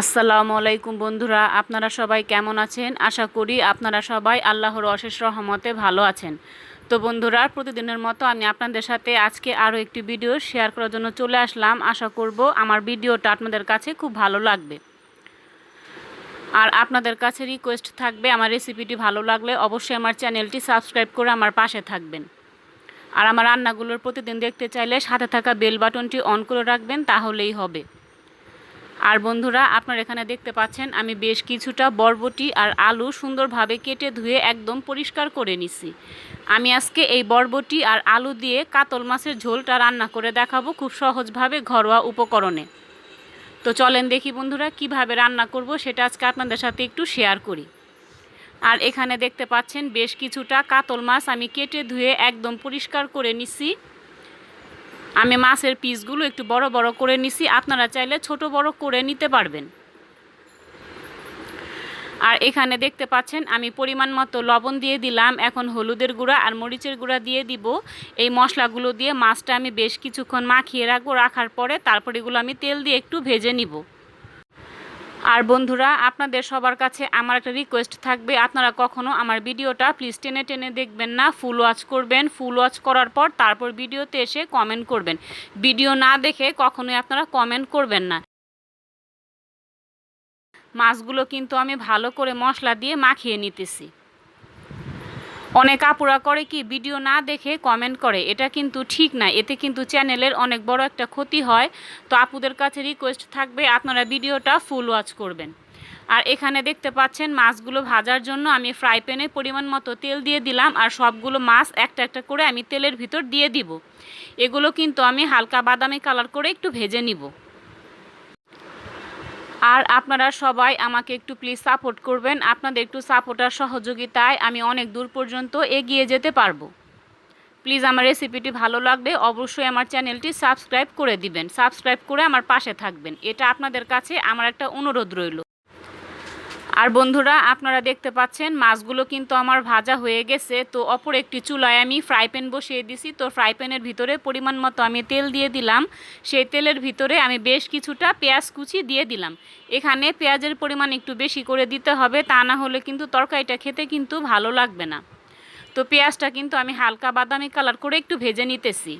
আসসালামু আলাইকুম বন্ধুরা, আপনারা সবাই কেমন আছেন? আশা করি আপনারা সবাই আল্লাহর অশেষ রহমতে ভালো আছেন। তো বন্ধুরা, প্রতিদিনের মতো আমি আপনাদের সাথে আজকে আরও একটি ভিডিও শেয়ার করার জন্য চলে আসলাম। আশা করব আমার ভিডিওটা আপনাদের কাছে খুব ভালো লাগবে। আর আপনাদের কাছে রিকোয়েস্ট থাকবে, আমার রেসিপিটি ভালো লাগলে অবশ্যই আমার চ্যানেলটি সাবস্ক্রাইব করে আমার পাশে থাকবেন। আর আমার রান্নাগুলোর প্রতিদিন দেখতে চাইলে সাথে থাকা বেল বাটনটি অন করে রাখবেন, তাহলেই হবে। আর বন্ধুরা, আপনারা এখানে দেখতে পাচ্ছেন, আমি বেশ কিছুটা বরবটি আর আলু সুন্দরভাবে কেটে ধুয়ে একদম পরিষ্কার করে নিছি। আমি আজকে এই বরবটি আর আলু দিয়ে কাতল মাছের ঝোলটা রান্না করে দেখাবো খুব সহজভাবে ঘরোয়া উপকরণে। তো চলেন দেখি বন্ধুরা, কীভাবে রান্না করব সেটা আজকে আপনাদের সাথে একটু শেয়ার করি। আর এখানে দেখতে পাচ্ছেন, বেশ কিছুটা কাতল মাছ আমি কেটে ধুয়ে একদম পরিষ্কার করে নিছি। আমি মাছের পিসগুলো একটু বড় বড় করে নিছি, আপনারা চাইলে ছোট বড় করে নিতে পারবেন। আর এখানে দেখতে পাচ্ছেন, আমি পরিমাণ মতো লবণ দিয়ে দিলাম, এখন হলুদের গুঁড়া আর মরিচের গুঁড়া দিয়ে দিব। এই মশলাগুলো দিয়ে মাছটা আমি বেশ কিছুক্ষণ মাখিয়ে রাখব, রাখার পরে তারপর এগুলো আমি তেল দিয়ে একটু ভেজে নিব। আর বন্ধুরা, আপনাদের সবার কাছে আমার একটা রিকোয়েস্ট থাকবে। আপনারা কখনো আমার ভিডিওটা প্লিজ টেনে টেনে দেখবেন না ফুল ওয়াচ করবেন ফুল ওয়াচ করার পর তারপর ভিডিওতে এসে কমেন্ট করবেন। ভিডিও না দেখে কখনোই আপনারা কমেন্ট করবেন না। মাছগুলো কিন্তু আমি ভালো করে মশলা দিয়ে মাখিয়ে নিতেছি। অনেক আপুরা করে কি, ভিডিও না দেখে কমেন্ট করে। এটা কিন্তু ঠিক না। এতে কিন্তু চ্যানেলের অনেক বড় একটা ক্ষতি হয়। তো আপুদের কাছে রিকোয়েস্ট থাকবে, আপনারা ভিডিওটা ফুল ওয়াচ করবেন। আর এখানে দেখতে পাচ্ছেন, মাছগুলো ভাজার জন্য আমি ফ্রাই প্যানে পরিমাণ মতো তেল দিয়ে দিলাম। আর সবগুলো মাছ একটা একটা করে আমি তেলের ভিতর দিয়ে দিব। এগুলো কিন্তু আমি হালকা বাদামি কালার করে একটু ভেজে নিব। আর আপনারা সবাই আমাকে একটু প্লিজ সাপোর্ট করবেন। আপনাদের একটু সাপোর্ট আর সহযোগিতায় আমি অনেক দূর পর্যন্ত এগিয়ে যেতে পারব। প্লিজ আমার রেসিপিটি ভালো লাগলে অবশ্যই আমার চ্যানেলটি সাবস্ক্রাইব করে দিবেন। সাবস্ক্রাইব করে আমার পাশে থাকবেন। এটা আপনাদের কাছে আমার একটা অনুরোধ রইল। আর বন্ধুরা, আপনারা দেখতে পাচ্ছেন, মাছগুলো কিন্তু আমার ভাজা হয়ে গেছে। তো অপর একটি চুলায় আমি ফ্রাই প্যান বসিয়ে দিছি। তো ফ্রাই প্যানের ভিতরে পরিমাণ মতো আমি তেল দিয়ে দিলাম। সেই তেলের ভিতরে আমি বেশ কিছুটা পেঁয়াজ কুচি দিয়ে দিলাম। এখানে পেঁয়াজের পরিমাণ একটু বেশি করে দিতে হবে, তা না হলে কিন্তু তরকারিটা খেতে কিন্তু ভালো লাগবে না। তো পেঁয়াজটা কিন্তু আমি হালকা বাদামি কালার করে একটু ভেজে নিতেছি।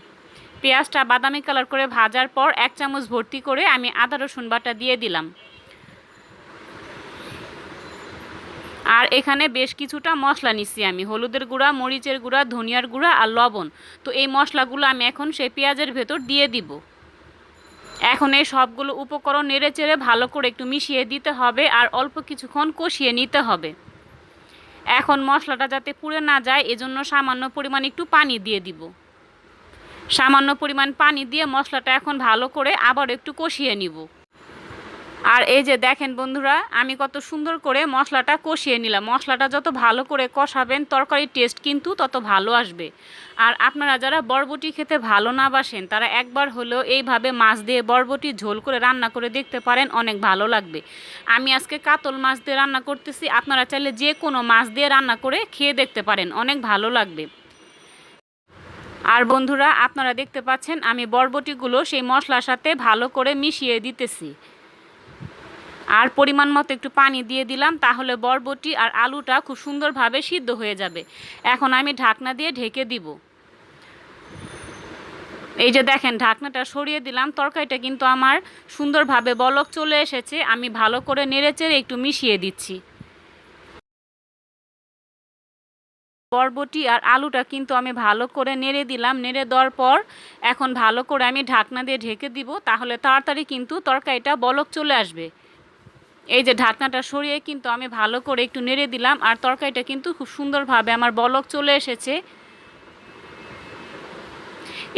পেঁয়াজটা বাদামি কালার করে ভাজার পর এক চামচ ভর্তি করে আমি আদা রসুন বাটা দিয়ে দিলাম। আর এখানে বেশ কিছুটা মশলা নিচ্ছি আমি। হলুদের গুঁড়া, মরিচের গুঁড়া, ধনিয়ার গুঁড়া আর লবণ। তো এই মশলাগুলো আমি এখন সেই পেঁয়াজের ভেতর দিয়ে দিব। এখন এই সবগুলো উপকরণ নেড়ে চেড়ে ভালো করে একটু মিশিয়ে দিতে হবে আর অল্প কিছুক্ষণ কষিয়ে নিতে হবে। এখন মশলাটা যাতে পুড়ে না যায়, এজন্য সামান্য পরিমাণ একটু পানি দিয়ে দিব। সামান্য পরিমাণ পানি দিয়ে মশলাটা এখন ভালো করে আবার একটু কষিয়ে নিব। আর এই যে দেখেন বন্ধুরা, আমি কত সুন্দর করে মশলাটা কষিয়ে নিলাম। মশলাটা যত ভালো করে কষাবেন, তরকারির টেস্ট কিন্তু তত ভালো আসবে। আর আপনারা যারা বরবটি খেতে ভালো না বাসেন, তারা একবার হলেও এইভাবে মাছ দিয়ে বরবটি ঝোল করে রান্না করে দেখতে পারেন, অনেক ভালো লাগবে। আমি আজকে কাতল মাছ দিয়ে রান্না করতেছি, আপনারা চাইলে যে কোনো মাছ দিয়ে রান্না করে খেয়ে দেখতে পারেন, অনেক ভালো লাগবে। আর বন্ধুরা, আপনারা দেখতে পাচ্ছেন, আমি বরবটিগুলো সেই মশলার সাথে ভালো করে মিশিয়ে দিতেছি। আর পরিমাণ মতো একটু পানি দিয়ে দিলাম, তাহলে বরবটি আর আলুটা খুব সুন্দরভাবে সিদ্ধ হয়ে যাবে। এখন আমি ঢাকনা দিয়ে ঢেকে দিব। এই যে দেখেন, ঢাকনাটা সরিয়ে দিলাম। তরকারিটা কিন্তু আমার সুন্দরভাবে বলক চলে এসেছে। আমি ভালো করে নেড়েচেড়ে একটু মিশিয়ে দিচ্ছি। বরবটি আর আলুটা কিন্তু আমি ভালো করে নেড়ে দিলাম। নেড়ে দেওয়ার পর এখন ভালো করে আমি ঢাকনা দিয়ে ঢেকে দিব। তাহলে তাড়াতাড়ি কিন্তু তরকারিটা বলক চলে আসবে। এই যে ঢাকনাটা সরিয়ে কিন্তু আমি ভালো করে একটু নেড়ে দিলাম, আর তরকারিটা কিন্তু খুব সুন্দরভাবে আমার বলক চলে এসেছে।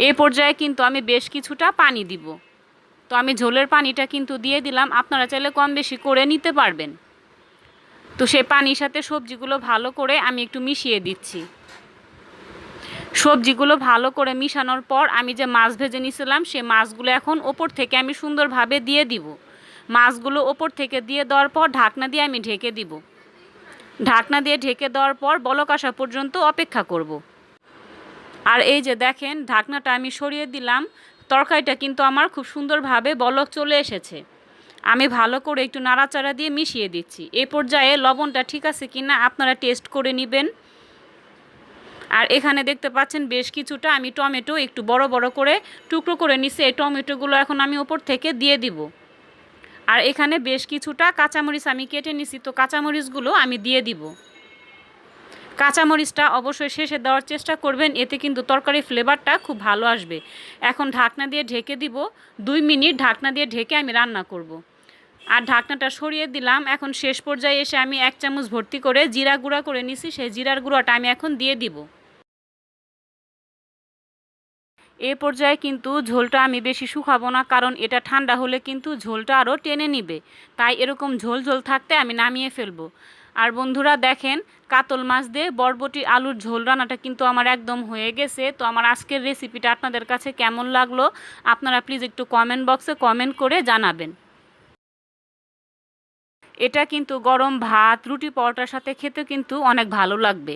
এ পর্যায়ে কিন্তু আমি বেশ কিছুটা পানি দিব। তো আমি ঝোলের পানিটা কিন্তু দিয়ে দিলাম, আপনারা চাইলে কম বেশি করে নিতে পারবেন। তো সেই পানির সাথে সবজিগুলো ভালো করে আমি একটু মিশিয়ে দিচ্ছি। সবজিগুলো ভালো করে মিশানোর পর আমি যে মাছ ভেজে নিয়েছিলাম সে মাছগুলো এখন ওপর থেকে আমি সুন্দরভাবে দিয়ে দিব। মাছগুলো ওপর থেকে দিয়ে দেওয়ার পর ঢাকনা দিয়ে আমি ঢেকে দিব। ঢাকনা দিয়ে ঢেকে দেওয়ার পর বলক আসা পর্যন্ত অপেক্ষা করব। আর এই যে দেখেন, ঢাকনাটা আমি সরিয়ে দিলাম। তরকারিটা কিন্তু আমার খুব সুন্দরভাবে বলক চলে এসেছে। আমি ভালো করে একটু নাড়াচাড়া দিয়ে মিশিয়ে দিচ্ছি। এ পর্যায়ে লবণটা ঠিক আছে কি না আপনারা টেস্ট করে নেবেন। আর এখানে দেখতে পাচ্ছেন বেশ কিছুটা আমি টমেটো একটু বড় বড় করে টুকরো করে নিছি এই টমেটোগুলো এখন আমি ওপর থেকে দিয়ে দিব। আর এখানে বেশ কিছুটা কাঁচামরিচ আমি কেটে নিছি, তো কাঁচামরিচগুলো আমি দিয়ে দিব। কাঁচামরিচটা অবশ্যই শেষে দেওয়ার চেষ্টা করবেন, এতে কিন্তু তরকারি ফ্লেভারটা খুব ভালো আসবে। এখন ঢাকনা দিয়ে ঢেকে দিব, দুই মিনিট ঢাকনা দিয়ে ঢেকে আমি রান্না করব। আর ঢাকনাটা সরিয়ে দিলাম, এখন শেষ পর্যায়ে এসে আমি এক চামচ ভর্তি করে জিরা গুঁড়া করে নিছি, সেই জিরার গুঁড়াটা আমি এখন দিয়ে দিব। এ পর্যায়ে কিন্তু ঝোলটা আমি বেশি শুকাবো না, কারণ এটা ঠান্ডা হলে কিন্তু ঝোলটা আরও টেনে নিবে। তাই এরকম ঝোল ঝোল থাকতে আমি নামিয়ে ফেলব। আর বন্ধুরা দেখেন, কাতল মাছ দিয়ে বরবটি আলুর ঝোল রান্নাটা কিন্তু আমার একদম হয়ে গেছে। তো আমার আজকের রেসিপিটা আপনাদের কাছে কেমন লাগল, আপনারা প্লিজ একটু কমেন্ট বক্সে কমেন্ট করে জানাবেন। এটা কিন্তু গরম ভাত, রুটি পরোটার সাথে খেতে কিন্তু অনেক ভালো লাগবে।